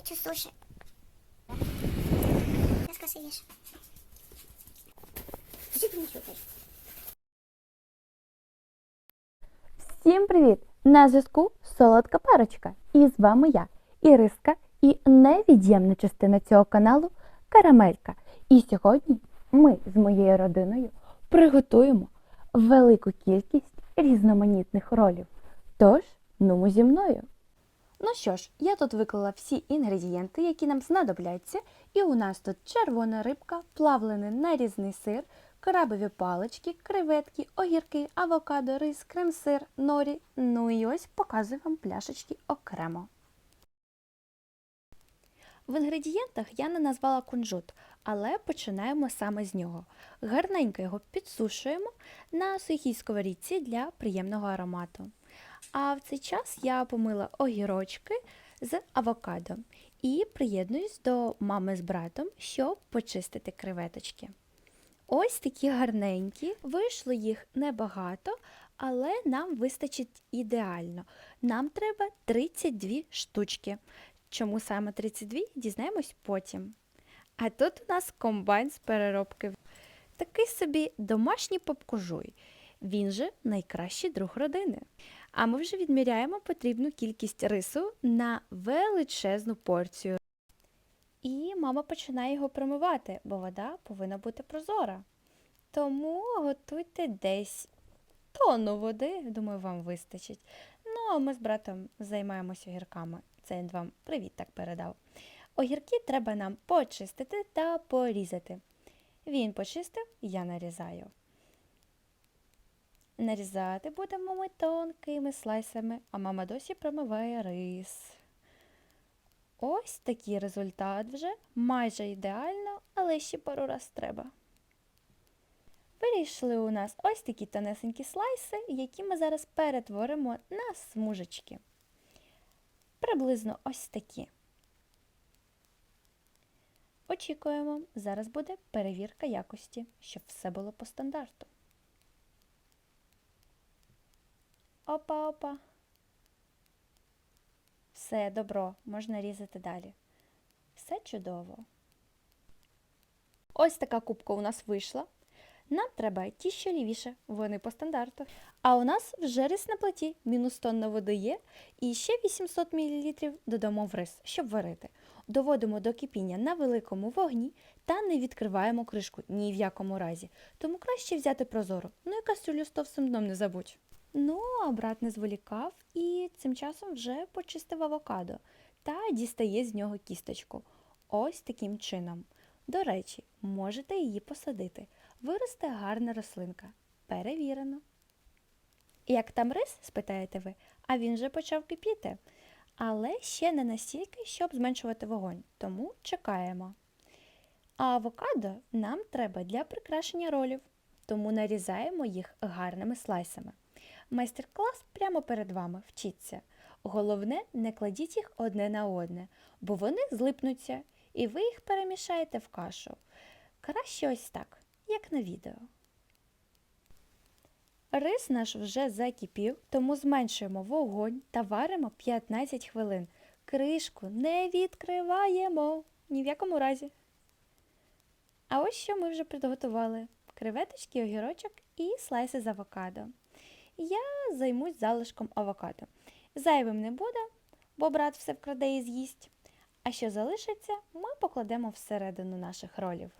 хочу суші. Ти не чухаєш? Всім привіт! На зв'язку Солодка Парочка. І з вами я, Іриска, і невід'ємна частина цього каналу Карамелька. І сьогодні ми з моєю родиною приготуємо велику кількість різноманітних ролів. Тож, нумо зі мною. Ну що ж, я тут виклала всі інгредієнти, які нам знадобляться, і у нас тут червона рибка, плавлений нарізний сир, крабові палички, креветки, огірки, авокадо, рис, крем-сир, норі. Ну і ось показую вам пляшечки окремо. В інгредієнтах я не назвала кунжут, але починаємо саме з нього. Гарненько його підсушуємо на сухій сковорідці для приємного аромату. А в цей час я помила огірочки з авокадо і приєднуюсь до мами з братом, щоб почистити креветочки. Ось такі гарненькі, вийшло їх небагато, але нам вистачить ідеально. Нам треба 32 штучки. Чому саме 32, дізнаємось потім. А тут у нас комбайн з переробки. Такий собі домашній попкожуй. Він же найкращий друг родини. А ми вже відміряємо потрібну кількість рису на величезну порцію. І мама починає його промивати, бо вода повинна бути прозора. Тому готуйте десь тонну води, думаю, вам вистачить. Ну, а ми з братом займаємося огірками. Це він вам привіт так передав. Огірки треба нам почистити та порізати. Він почистив, я нарізаю. Нарізати будемо ми тонкими слайсами, а мама досі промиває рис. Ось такий результат вже майже ідеально, але ще пару раз треба. Вирішили у нас ось такі тонесенькі слайси, які ми зараз перетворимо на смужечки. Приблизно ось такі. Очікуємо, зараз буде перевірка якості, щоб все було по стандарту. Опа-опа. Все, добро, можна різати далі. Все чудово. Ось така кубка у нас вийшла. Нам треба ті, що лівіше, вони по стандарту. А у нас вже рис на плиті, мінус тонна води є, і ще 800 мл додамо в рис, щоб варити. Доводимо до кипіння на великому вогні та не відкриваємо кришку ні в якому разі. Тому краще взяти прозору. Ну і кастрюлю з товстим дном не забудь. Ну, а брат не зволікав і цим часом вже почистив авокадо та дістає з нього кісточку. Ось таким чином. До речі, можете її посадити. Виросте гарна рослинка. Перевірено. Як там рис, спитаєте ви, а він вже почав кипіти. Але ще не настільки, щоб зменшувати вогонь, тому чекаємо. А авокадо нам треба для прикрашення ролів, тому нарізаємо їх гарними слайсами. Майстер-клас прямо перед вами, вчіться. Головне, не кладіть їх одне на одне, бо вони злипнуться, і ви їх перемішаєте в кашу. Краще ось так, як на відео. Рис наш вже закипів, тому зменшуємо вогонь та варимо 15 хвилин. Кришку не відкриваємо ні в якому разі. А ось що ми вже підготували: креветочки, огірочок і слайси з авокадо. Я займусь залишком авокадо. Зайвим не буде, бо брат все вкраде і з'їсть. А що залишиться, ми покладемо всередину наших ролів.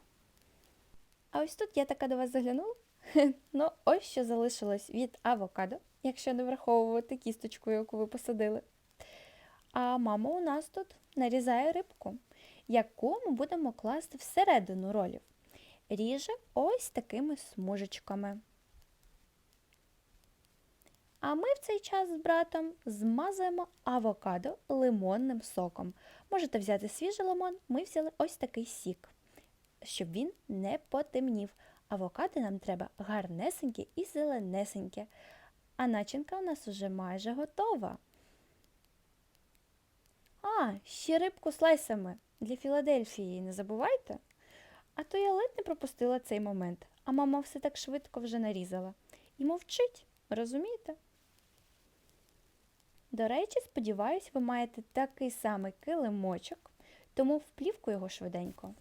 А ось тут я така до вас заглянула. Ну, ось що залишилось від авокадо, якщо не враховувати кісточку, яку ви посадили. А мама у нас тут нарізає рибку, яку ми будемо класти всередину ролів. Ріже ось такими смужечками. А ми в цей час з братом змазуємо авокадо лимонним соком. Можете взяти свіжий лимон, ми взяли ось такий сік, щоб він не потемнів. Авокадо нам треба гарнесеньке і зеленесеньке. А начинка у нас уже майже готова. А, ще рибку слайсами для Філадельфії не забувайте. А то я ледь не пропустила цей момент, а мама все так швидко вже нарізала. І мовчить, розумієте? До речі, сподіваюсь, ви маєте такий самий килимочок, тому в плівку його швиденько.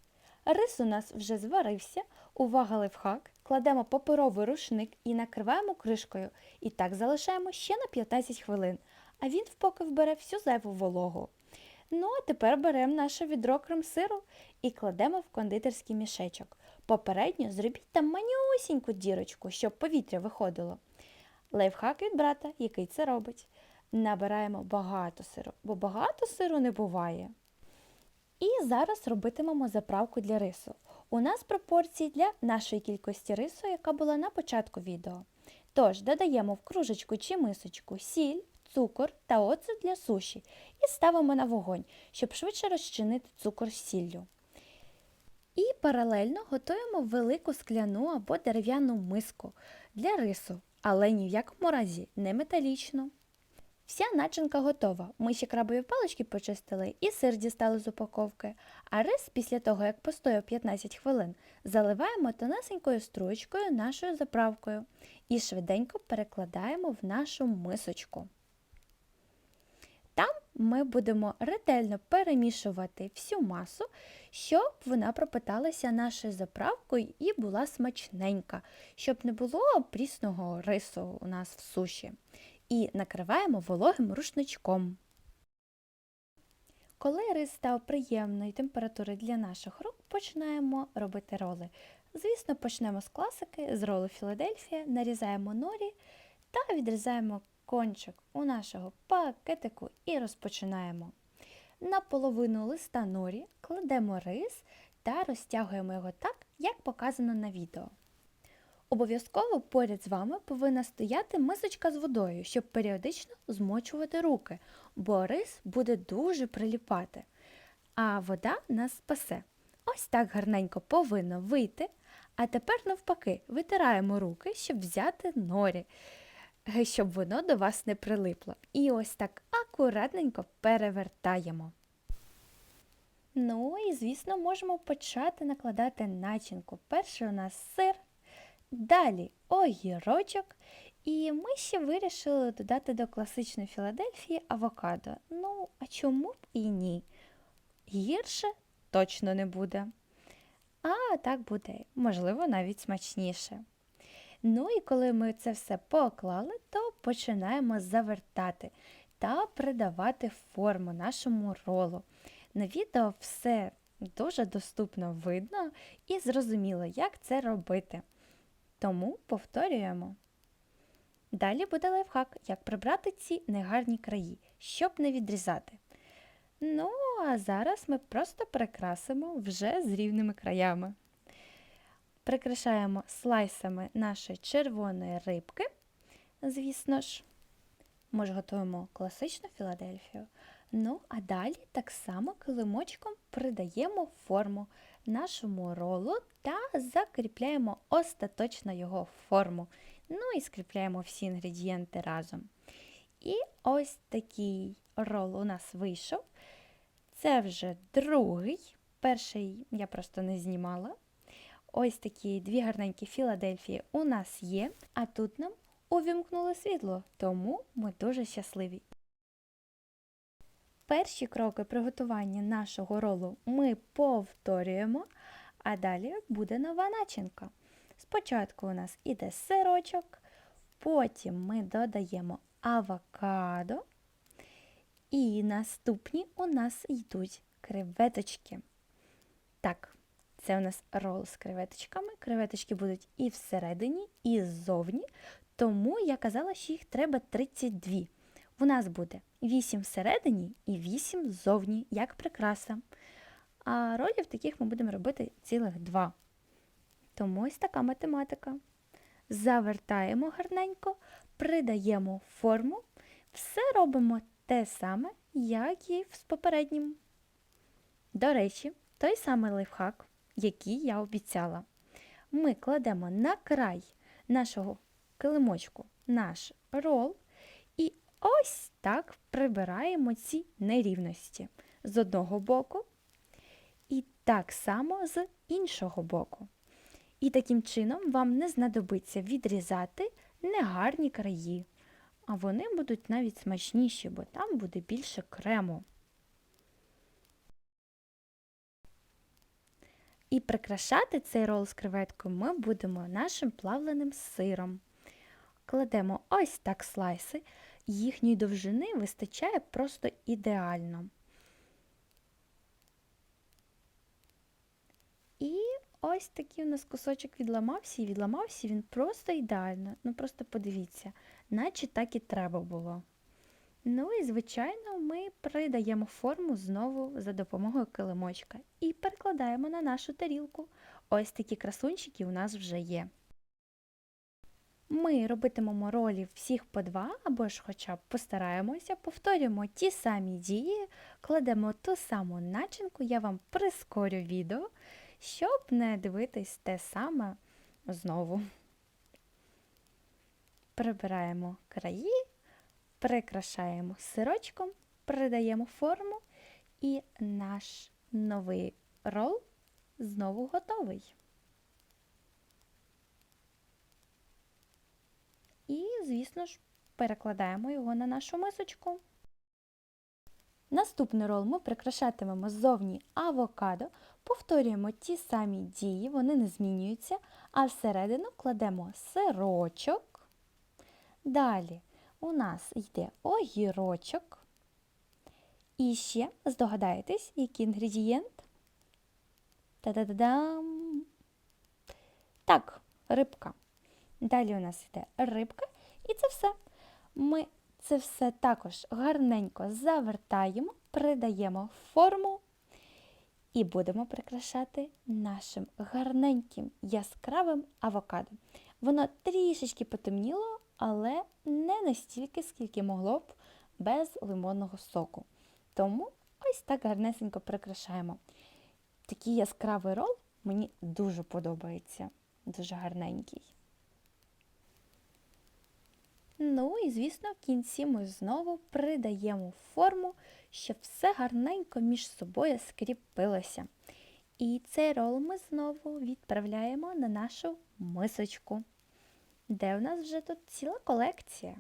Рис у нас вже зварився, увага лайфхак, кладемо паперовий рушник і накриваємо кришкою. І так залишаємо ще на 15 хвилин, а він впоки вбере всю зайву вологу. Ну, а тепер беремо наше відро крем-сиру і кладемо в кондитерський мішечок. Попередньо зробіть там манюсіньку дірочку, щоб повітря виходило. Лайфхак від брата, який це робить. Набираємо багато сиру, бо багато сиру не буває. І зараз робитимемо заправку для рису. У нас пропорції для нашої кількості рису, яка була на початку відео. Тож додаємо в кружечку чи мисочку сіль, цукор та оцет для суші і ставимо на вогонь, щоб швидше розчинити цукор з сіллю. І паралельно готуємо велику скляну або дерев'яну миску для рису, але ні в якому разі не металічну. Вся начинка готова. Ми ще крабові палички почистили і сир дістали з упаковки. А рис, після того, як постояв 15 хвилин, заливаємо тонесенькою струєчкою нашою заправкою і швиденько перекладаємо в нашу мисочку. Там ми будемо ретельно перемішувати всю масу, щоб вона пропиталася нашою заправкою і була смачненька, щоб не було прісного рису у нас в суші і накриваємо вологим рушничком. Коли рис став приємної температури для наших рук, починаємо робити роли. Звісно, почнемо з класики, з ролу Філадельфія, нарізаємо норі та відрізаємо кончик у нашого пакетику і розпочинаємо. На половину листа норі кладемо рис та розтягуємо його так, як показано на відео. Обов'язково поряд з вами повинна стояти мисочка з водою, щоб періодично змочувати руки, бо рис буде дуже приліпати. А вода нас спасе. Ось так гарненько повинно вийти. А тепер, навпаки, витираємо руки, щоб взяти норі, е, щоб воно до вас не прилипло. І ось так акуратненько перевертаємо. Ну і, звісно, можемо почати накладати начинку. Перший у нас сир. Далі огірочок. І ми ще вирішили додати до класичної Філадельфії авокадо. Ну, а чому б і ні? Гірше точно не буде. А так буде, можливо, навіть смачніше. Ну і коли ми це все поклали, то починаємо завертати та придавати форму нашому ролу. На відео все дуже доступно видно і зрозуміло, як це робити. Тому повторюємо. Далі буде лайфхак, як прибрати ці негарні краї, щоб не відрізати. Ну, а зараз ми просто прикрасимо вже з рівними краями. Прикрашаємо слайсами нашої червоної рибки, звісно ж. Ми ж готуємо класичну Філадельфію. Ну, а далі так само килимочком придаємо форму нашому ролу та закріпляємо остаточно його форму. Ну і скріпляємо всі інгредієнти разом. І ось такий рол у нас вийшов. Це вже другий. Перший я просто не знімала. Ось такі дві гарненькі Філадельфії у нас є, а тут нам увімкнули світло, тому ми дуже щасливі. Перші кроки приготування нашого ролу ми повторюємо, а далі буде нова начинка. Спочатку у нас іде сирочок, потім ми додаємо авокадо, і наступні у нас йдуть креветочки. Так, це у нас рол з креветочками. Креветочки будуть і всередині, і ззовні, тому я казала, що їх треба 32. У нас буде 8 всередині і 8 ззовні, як прикраса. А ролів таких ми будемо робити цілих 2. Тому ось така математика. Завертаємо гарненько, придаємо форму, все робимо те саме, як і з попереднім. До речі, той самий лайфхак, який я обіцяла. Ми кладемо на край нашого килимочку наш рол і ось так прибираємо ці нерівності з одного боку і так само з іншого боку. І таким чином вам не знадобиться відрізати негарні краї, а вони будуть навіть смачніші, бо там буде більше крему. І прикрашати цей рол з креветкою ми будемо нашим плавленим сиром. Кладемо ось так слайси, їхньої довжини вистачає просто ідеально. І ось такий у нас кусочок відламався і відламався він просто ідеально. Ну просто подивіться, наче так і треба було. Ну і, звичайно, ми придаємо форму знову за допомогою килимочка і перекладаємо на нашу тарілку. Ось такі красунчики у нас вже є. Ми робитимемо ролів всіх по два, або ж хоча б постараємося, повторюємо ті самі дії, кладемо ту саму начинку, я вам прискорю відео, щоб не дивитись те саме знову. Прибираємо краї, прикрашаємо сирочком, придаємо форму, і наш новий рол знову готовий. І, звісно ж, перекладаємо його на нашу мисочку. Наступний рол ми прикрашатимемо ззовні авокадо, повторюємо ті самі дії, вони не змінюються, а всередину кладемо сирочок. Далі у нас йде огірочок. І ще здогадаєтесь, який інгредієнт? Та-да-да-дам! Так, рибка. Далі у нас йде рибка, і це все. Ми це все також гарненько завертаємо, придаємо форму і будемо прикрашати нашим гарненьким яскравим авокадо. Воно трішечки потемніло, але не настільки, скільки могло б без лимонного соку. Тому ось так гарнесенько прикрашаємо. Такий яскравий рол мені дуже подобається, дуже гарненький. Ну і, звісно, в кінці ми знову придаємо форму, щоб все гарненько між собою скріпилося. І цей рол ми знову відправляємо на нашу мисочку, де у нас вже тут ціла колекція.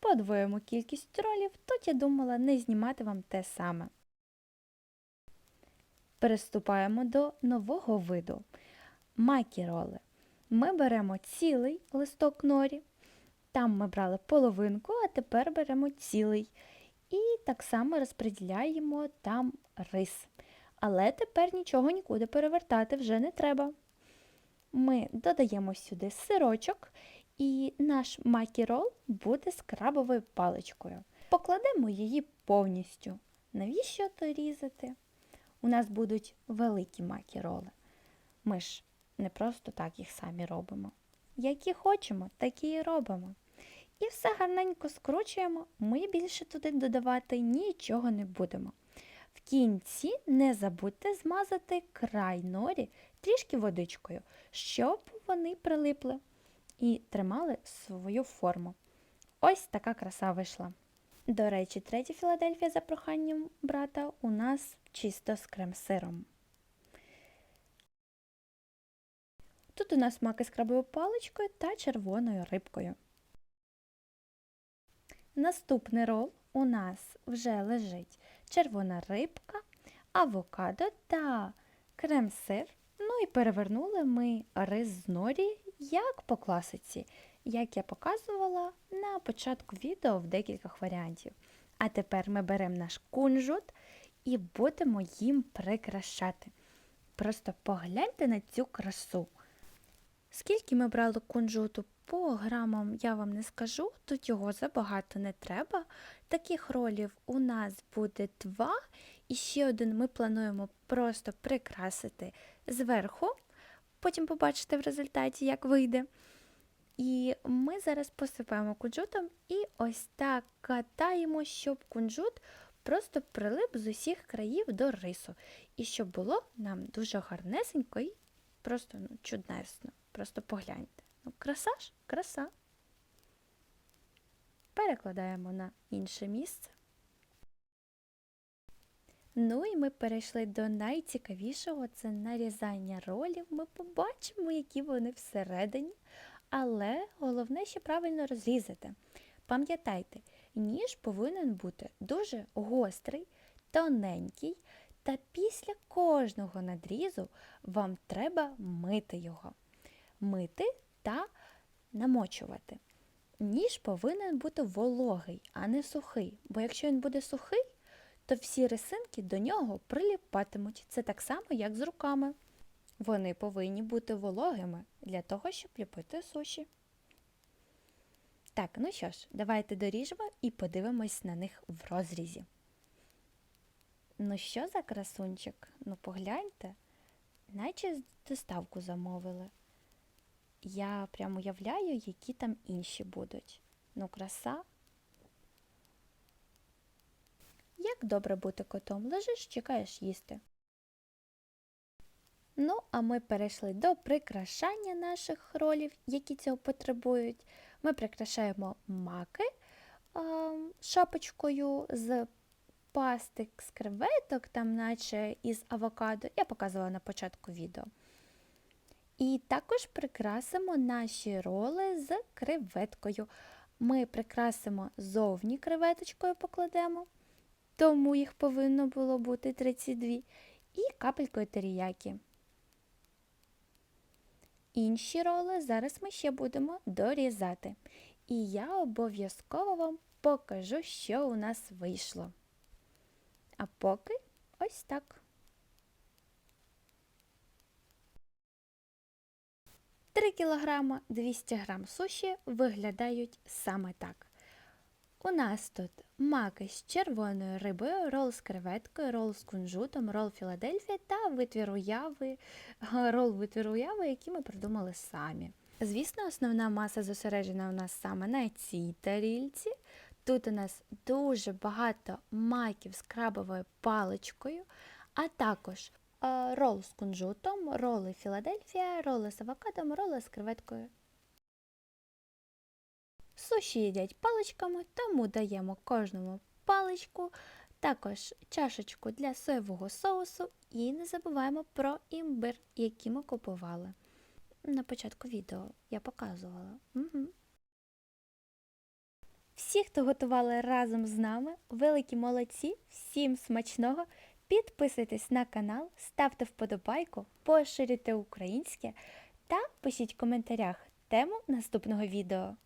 Подвоїмо кількість ролів, тут я думала не знімати вам те саме. Переступаємо до нового виду макіроли ми беремо цілий листок норі, там ми брали половинку, а тепер беремо цілий. І так само розподіляємо там рис. Але тепер нічого нікуди перевертати вже не треба. Ми додаємо сюди сирочок, і наш макірол буде з крабовою паличкою. Покладемо її повністю. Навіщо то різати? У нас будуть великі макіроли. Ми ж не просто так їх самі робимо. Які хочемо, такі і робимо. І все гарненько скручуємо, ми більше туди додавати нічого не будемо. В кінці не забудьте змазати край норі трішки водичкою, щоб вони прилипли і тримали свою форму. Ось така краса вийшла. До речі, третя Філадельфія за проханням брата у нас чисто з крем-сиром. Тут у нас маки з крабовою паличкою та червоною рибкою. Наступний рол у нас вже лежить червона рибка, авокадо та крем-сир. Ну і перевернули ми рис з норі, як по класиці, як я показувала на початку відео в декількох варіантів. А тепер ми беремо наш кунжут і будемо їм прикрашати. Просто погляньте на цю красу. Скільки ми брали кунжуту по грамам, я вам не скажу, тут його забагато не треба. Таких ролів у нас буде два. І ще один ми плануємо просто прикрасити зверху, потім побачите в результаті, як вийде. І ми зараз посипаємо кунжутом і ось так катаємо, щоб кунжут просто прилип з усіх країв до рису. І щоб було нам дуже гарнесенько і просто ну, чудесно. Просто погляньте. Ну, краса ж, краса. Перекладаємо на інше місце. Ну і ми перейшли до найцікавішого це нарізання ролів. Ми побачимо, які вони всередині. Але головне ще правильно розрізати. Пам'ятайте, ніж повинен бути дуже гострий, тоненький Та після кожного надрізу вам треба мити його. Мити та намочувати. Ніж повинен бути вологий, а не сухий, бо якщо він буде сухий, то всі рисинки до нього приліпатимуть. Це так само, як з руками. Вони повинні бути вологими для того, щоб ліпити суші. Так, ну що ж, давайте доріжемо і подивимось на них в розрізі. Ну що за красунчик? Ну погляньте, наче доставку замовили. Я прям уявляю, які там інші будуть. Ну, краса. Як добре бути котом, лежиш, чекаєш їсти. Ну, а ми перейшли до прикрашання наших ролів, які цього потребують. Ми прикрашаємо маки а, шапочкою з пастик з креветок, там наче із авокадо. Я показувала на початку відео. І також прикрасимо наші роли з креветкою. Ми прикрасимо зовні креветочкою покладемо, тому їх повинно було бути 32, і капелькою теріякі. Інші роли зараз ми ще будемо дорізати. І я обов'язково вам покажу, що у нас вийшло. А поки ось так. 3 кг 200 г суші виглядають саме так. У нас тут маки з червоною рибою, рол з креветкою, рол з кунжутом, рол Філадельфія та витвір уяви, рол витвір уяви, який ми придумали самі. Звісно, основна маса зосереджена у нас саме на цій тарільці. Тут у нас дуже багато маків з крабовою паличкою, а також рол з кунжутом, роли Філадельфія, роли з авокадом, роли з креветкою. Суші їдять паличками, тому даємо кожному паличку, також чашечку для соєвого соусу і не забуваємо про імбир, який ми купували. На початку відео я показувала. Угу. Всі, хто готували разом з нами, великі молодці, всім смачного! Підписуйтесь на канал, ставте вподобайку, поширюйте українське та пишіть в коментарях тему наступного відео.